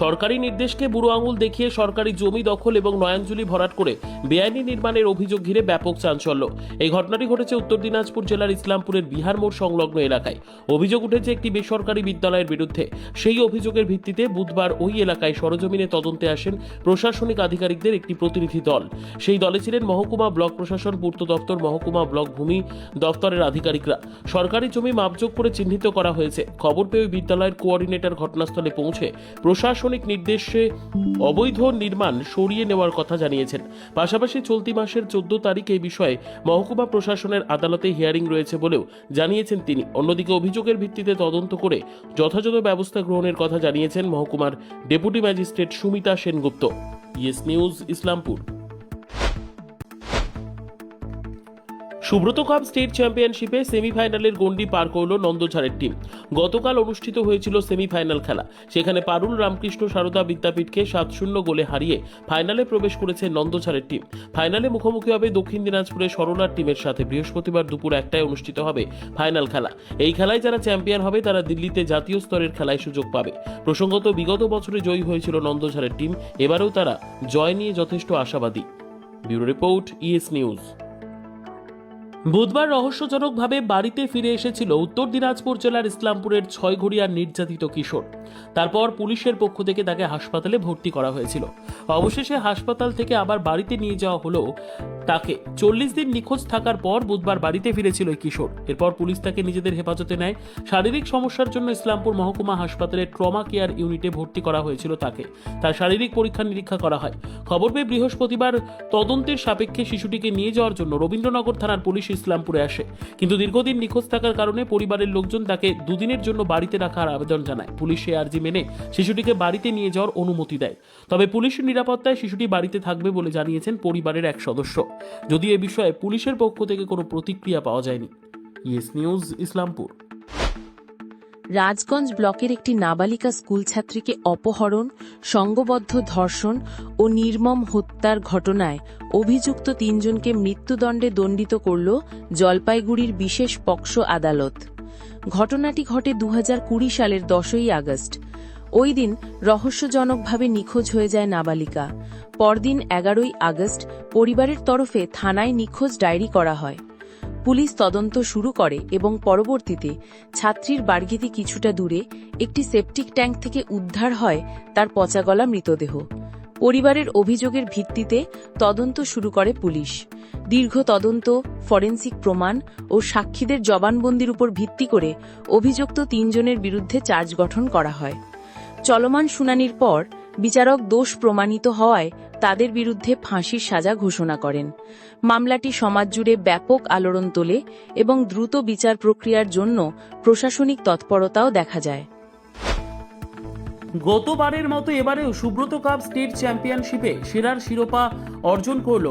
সরকারি নির্দেশকে বুড়ো আঙুল দেখিয়ে সরকারি জমি দখল এবং নয়াঞ্জলি ভরাট করে বেআইনি নির্মাণের অভিযোগ ঘিরে ব্যাপক চাঞ্চল্য। এই ঘটনাটি ঘটেছে উত্তর দিনাজপুর জেলার ইসলামপুরের বিহার মোড় সংলগ্ন এলাকায়। অভিযোগ উঠেছে একটি বেসরকারি বিদ্যালয়ের বিরুদ্ধে। সেই অভিযোগের ভিত্তিতে বুধবার ওই এলাকায় সরজমিনে তদন্তে আসেন প্রশাসনিক আধিকারিকদের একটি প্রতিনিধি দল। সেই দলে ছিলেন মহকুমা ব্লক প্রশাসন, পূর্ত দপ্তর, মহকুমা ব্লক ভূমি দপ্তরের আধিকারিকরা। সরকারি জমি মাপযোগ করে চিহ্নিত করা হয়েছে। খবর পেয়ে ওই বিদ্যালয়ের কোঅর্ডিনেটর ঘটনাস্থলে পৌঁছে প্রশাসনিক নির্দেশে অবৈধ নির্মাণ সরিয়ে নেওয়ার কথা জানিয়েছেন। পাশাপাশি চলতি মাসের চোদ্দ তারিখ এই বিষয়ে মহকুমা প্রশাসনের আদালতে হিয়ারিং রয়েছে বলেও জানিয়েছেন তিনি। অন্যদিকে অভিযোগের ভিত্তিতে তদন্ত করে যথাযথ ব্যবস্থা গ্রহণের কথা জানিয়েছেন মহকুমার deputy magistrate Sumita Sengupta. Yes news, Islampur. Subrata cup state চ্যাম্পিয়নশিপে সেমিফাইনালের গন্ডি পার করল নন্দঝাড়ের টিম। গতকাল অনুষ্ঠিত হয়েছিল সেমিফাইনাল খেলা। সেখানে পারুল, রামকৃষ্ণ, সারদা বিদ্যাপীঠকে সাত শূন্য গোলে হারিয়ে ফাইনালে প্রবেশ করেছে নন্দঝাড়ের টিম। ফাইনালে মুখোমুখি হবে দক্ষিণ দিনাজপুরের সরলার টিমের সাথে। বৃহস্পতিবার দুপুর একটায় অনুষ্ঠিত হবে ফাইনাল খেলা। এই খেলায় যারা চ্যাম্পিয়ন হবে, তারা দিল্লিতে জাতীয় স্তরের খেলায় সুযোগ পাবে। প্রসঙ্গত, বিগত বছরে জয়ী হয়েছিল নন্দঝাড়ের টিম। এবারেও তারা জয় নিয়ে যথেষ্ট আশাবাদী। Bureau report, E S. বুধবার রহস্যজনকভাবে বাড়িতে ফিরে এসেছিল উত্তর দিনাজপুর জেলার ইসলামপুরের ছয়ঘড়িয়ার নির্যাতিত কিশোর। তারপর পুলিশের পক্ষ থেকে তাকে হাসপাতালে ভর্তি করা হয়েছিল। অবশেষে হাসপাতাল থেকে আবার বাড়িতে নিয়ে যাওয়া হলো তাকে। চল্লিশ দিন নিখোঁজ থাকার পর বুধবার বাড়িতে ফিরেছিল এই কিশোর। এরপর পুলিশ তাকে নিজেদের হেফাজতে নেয়। শারীরিক সমস্যার জন্য ইসলামপুর মহকুমা হাসপাতালের ট্রমা কেয়ার ইউনিটে ভর্তি করা হয়েছিল তাকে। তার শারীরিক পরীক্ষা নিরীক্ষা করা হয়। খবর পেয়ে বৃহস্পতিবার তদন্তের সাপেক্ষে শিশুটিকে নিয়ে যাওয়ার জন্য রবীন্দ্রনগর থানার পুলিশ ইসলামপুরে আসে। কিন্তু দীর্ঘদিন নিখোঁজ থাকার কারণে পরিবারের লোকজন তাকে দুদিনের জন্য বাড়িতে রাখার আবেদন জানায়। পুলিশ সে আর্জি মেনে শিশুটিকে বাড়িতে নিয়ে যাওয়ার অনুমতি দেয়। তবে পুলিশের নিরাপত্তায় শিশুটি বাড়িতে থাকবে বলে জানিয়েছেন পরিবারের এক সদস্য। যদি এ বিষয়ে পুলিশের পক্ষ থেকে কোনো প্রতিক্রিয়া পাওয়া যায়নি। Yes news, Islampur. রাজগঞ্জ ব্লকের একটি নাবালিকা স্কুল ছাত্রীকে অপহরণ সংঘবদ্ধ ধর্ষণ ও নির্মম হত্যার ঘটনায় অভিযুক্ত তিনজনকে মৃত্যুদণ্ডে দণ্ডিত করল জলপাইগুড়ির বিশেষ পক্সো আদালত। ঘটনাটি ঘটে দু হাজার কুড়ি সালের দশই আগস্ট। ওই দিন রহস্যজনকভাবে নিখোঁজ হয়ে যায় নাবালিকা। পরদিন এগারোই আগস্ট পরিবারের তরফে থানায় নিখোঁজ ডায়েরি করা হয়। পুলিশ তদন্ত শুরু করে এবং পরবর্তীতে ছাত্রীর বাড়গিতে কিছুটা দূরে একটি সেপটিক ট্যাঙ্ক থেকে উদ্ধার হয় তার পচাগলা মৃতদেহ। পরিবারের অভিযোগের ভিত্তিতে তদন্ত শুরু করে পুলিশ। দীর্ঘ তদন্ত, ফরেন্সিক প্রমাণ ও সাক্ষীদের জবানবন্দির উপর ভিত্তি করে অভিযুক্ত তিনজনের বিরুদ্ধে চার্জ গঠন করা হয়। চলমান শুনানির পর বিচারক দোষ প্রমাণিত হওয়ায় তাদের বিরুদ্ধে ফাঁসির সাজা ঘোষণা করেন। মামলাটি সমাজ জুড়ে ব্যাপক আলোড়ন তোলে এবং দ্রুত বিচার প্রক্রিয়ার জন্য প্রশাসনিক তৎপরতাও দেখা যায়। গতবারের মতো এবারেও সুব্রত কাপ স্টেট চ্যাম্পিয়নশিপে সেরার শিরোপা অর্জন করল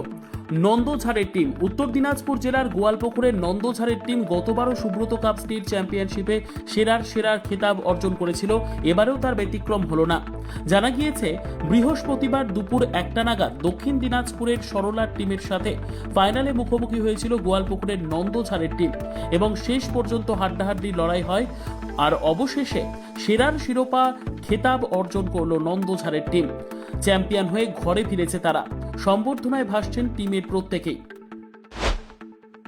নন্দঝাড়ের টিম। উত্তর দিনাজপুর জেলার গোয়ালপুকুরের নন্দঝাড়ের টিম গতবারও সুব্রত কাপ স্টেট চ্যাম্পিয়নশিপে সেরার সেরার খেতাব অর্জন করেছিল। এবারেও তার ব্যতিক্রম হলো না। জানা গিয়েছে, বৃহস্পতিবার দুপুর একটা নাগাদ দক্ষিণ দিনাজপুরের সরলার টিমের সাথে ফাইনালে মুখোমুখি হয়েছিল গোয়ালপুকুরের নন্দঝাড়ের টিম এবং শেষ পর্যন্ত হাড্ডাহাড্ডি লড়াই হয়। আর অবশেষে সেরার শিরোপা খেতাব অর্জন করল নন্দঝাড়ের টিম। চ্যাম্পিয়ন হয়ে ঘরে ফিরেছে তারা। সম্বর্ধনায় ভাসছেন টিমের প্রত্যেকেই।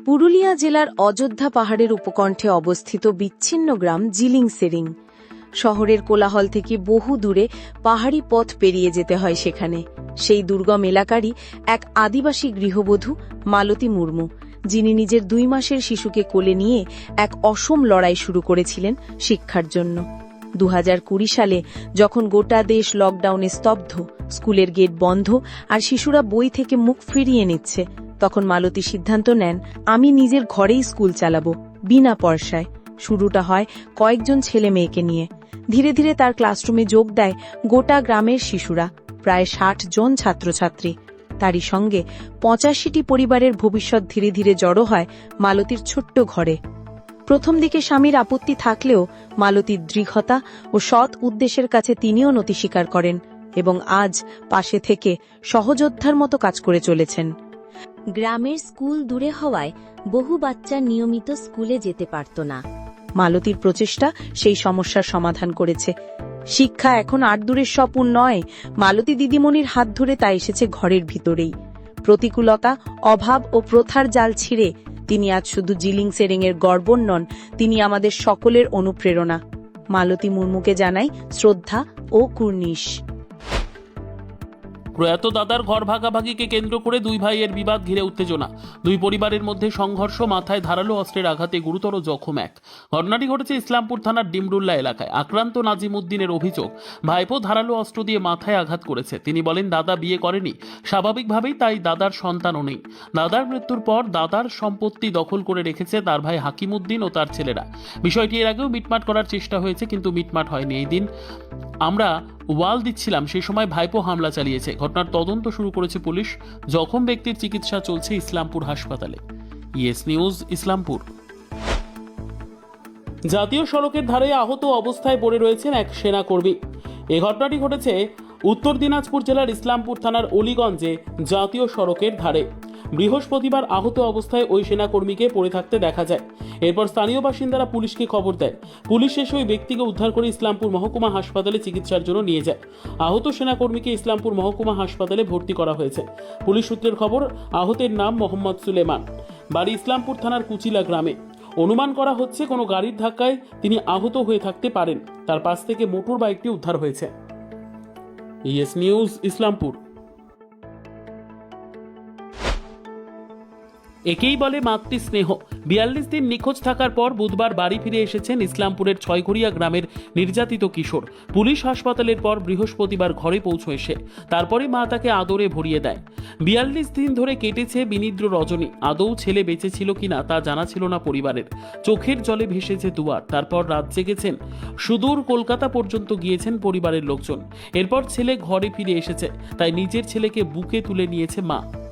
পুরুলিয়া জেলার অযোধ্যা পাহাড়ের উপকণ্ঠে অবস্থিত বিচ্ছিন্ন গ্রাম জিলিং সেরিং। শহরের কোলাহল থেকে বহু দূরে পাহাড়ি পথ পেরিয়ে যেতে হয় সেখানে। সেই দুর্গম এলাকারই এক আদিবাসী গৃহবধূ, মালতী মুর্মু, যিনি নিজের দুই মাসের শিশুকে কোলে নিয়ে এক অসম লড়াই শুরু করেছিলেন শিক্ষার জন্য। দু হাজার কুড়ি সালে যখন গোটা দেশ লকডাউনে স্তব্ধ, স্কুলের গেট বন্ধ আর শিশুরা বই থেকে মুখ ফিরিয়ে নিচ্ছে, তখন মালতী সিদ্ধান্ত নেন, আমি নিজের ঘরেই স্কুল চালাবো, বিনা পয়সায়। শুরুটা হয় কয়েকজন ছেলে মেয়েকে নিয়ে। ধীরে ধীরে তার ক্লাসরুমে যোগ দেয় গোটা গ্রামের শিশুরা, প্রায় ষাট জন ছাত্রছাত্রী। তারই সঙ্গে পঁচাশিটি পরিবারের ভবিষ্যৎ ধীরে ধীরে জড়ো হয় মালতীর ছোট্ট ঘরে। প্রথম দিকে স্বামীর আপত্তি থাকলেও মালতীর দৃঢ়তা ও সৎ উদ্দেশ্যের কাছে তিনিও নতি স্বীকার করেন এবং আজ পাশে থেকে সহযোদ্ধার মতো কাজ করে চলেছেন। গ্রামের স্কুল দূরে হওয়ায় বহু বাচ্চা নিয়মিত স্কুলে যেতে পারত না। মালতীর প্রচেষ্টা সেই সমস্যার সমাধান করেছে। শিক্ষা এখন আর দূরের স্বপন নয় মালতী দিদিমণির হাত ধরে তা এসেছে ঘরের ভিতরেই। প্রতিকূলতা অভাব ও প্রথার জাল ছিঁড়ে তিনি আজ শুধু জিলিং সেরেংয়ের গর্ব নন, তিনি আমাদের সকলের অনুপ্রেরণা। মালতী মুর্মুকে জানাই শ্রদ্ধা ও কুর্নিশ। প্রয়াত দাদার ঘর ভাগাভাগিকে কেন্দ্র করে দুই ভাইয়ের বিবাদ ঘিরে উত্তেজনা। দুই পরিবারের মধ্যে সংঘর্ষ মাথায় ধারালো অস্ত্রের আঘাতে গুরুতর জখম এক। ঘটনাটি ঘটেছে ইসলামপুর থানার ডিমরুল্লা এলাকায়, আক্রান্ত নাজিম উদ্দিনের অভিযোগ। ভাইপো ধারালো অস্ত্র দিয়ে মাথায় আঘাত করেছে। তিনি বলেন, দাদা বিয়ে করেনি। স্বাভাবিকভাবেই তাই দাদার সন্তানও নেই। দাদার মৃত্যুর পর দাদার সম্পত্তি দখল করে রেখেছে তার ভাই হাকিমউদ্দিন ও তার ছেলেরা। বিষয়টি এর আগেও মিটমাট করার চেষ্টা হয়েছে, কিন্তু মিটমাট হয়নি। এই দিন আমরা ওয়াল দিচ্ছিলাম, সেই সময় ভাইপো হামলা চালিয়েছে। ঘটনার তদন্ত শুরু করেছে পুলিশ। জখম ব্যক্তির চিকিৎসা চলছে ইসলামপুর হাসপাতালে। Yes news, Islampur. জাতীয় সড়কের ধারে আহত অবস্থায় পড়ে রয়েছেন এক সেনা কর্মী এ ঘটনাটি ঘটেছে উত্তর দিনাজপুর জেলার ইসলামপুর থানার অলিগঞ্জে জাতীয় সড়কের ধারে। বৃহস্পতিবার আহত অবস্থায় ওই সেনাকর্মীকে পড়ে থাকতে দেখা যায়। এরপর স্থানীয় বাসিন্দারা পুলিশকে খবর দেয়। পুলিশ এসে ওই ব্যক্তিকে উদ্ধার করে ইসলামপুর মহকুমা হাসপাতালে চিকিৎসার জন্য নিয়ে যায়। আহত সেনাকর্মীকে ইসলামপুর মহকুমা হাসপাতালে ভর্তি করা হয়েছে। পুলিশ সূত্রের খবর, আহতের নাম মোহাম্মদ সুলেমান। বাড়ি ইসলামপুর থানার কুচিলা গ্রামে। অনুমান করা হচ্ছে কোনো গাড়ির ধাক্কায় তিনি আহত হয়ে থাকতে পারেন। তার পাশ থেকে মোটর বাইকটি উদ্ধার হয়েছে। ইয়েস নিউজ ইসলামপুর একেই বলে মাতৃ স্নেহ বিয়াল্লিশ দিন নিখোঁজ থাকার পর বুধবার বাড়ি ফিরে এসেছেন ইসলামপুরের ছয়ঘরিয়া গ্রামের নির্যাতিত কিশোর। পুলিশ হাসপাতালের পর বৃহস্পতিবার ঘরে পৌঁছ এসে তারপরে মা তাকে আদরে ভরিয়ে দেয়। বিয়াল্লিশ দিন ধরে কেটেছে বিনিদ্র রজনী। আদৌ ছেলে বেঁচে ছিল কিনা তা জানা ছিল না পরিবারের। চোখের জলে ভেসেছে দুয়ার। তারপর রাত জেগেছেন। সুদূর কলকাতা পর্যন্ত গিয়েছেন পরিবারের লোকজন। এরপর ছেলে ঘরে ফিরে এসেছে। তাই নিজের ছেলেকে বুকে তুলে নিয়েছে মা।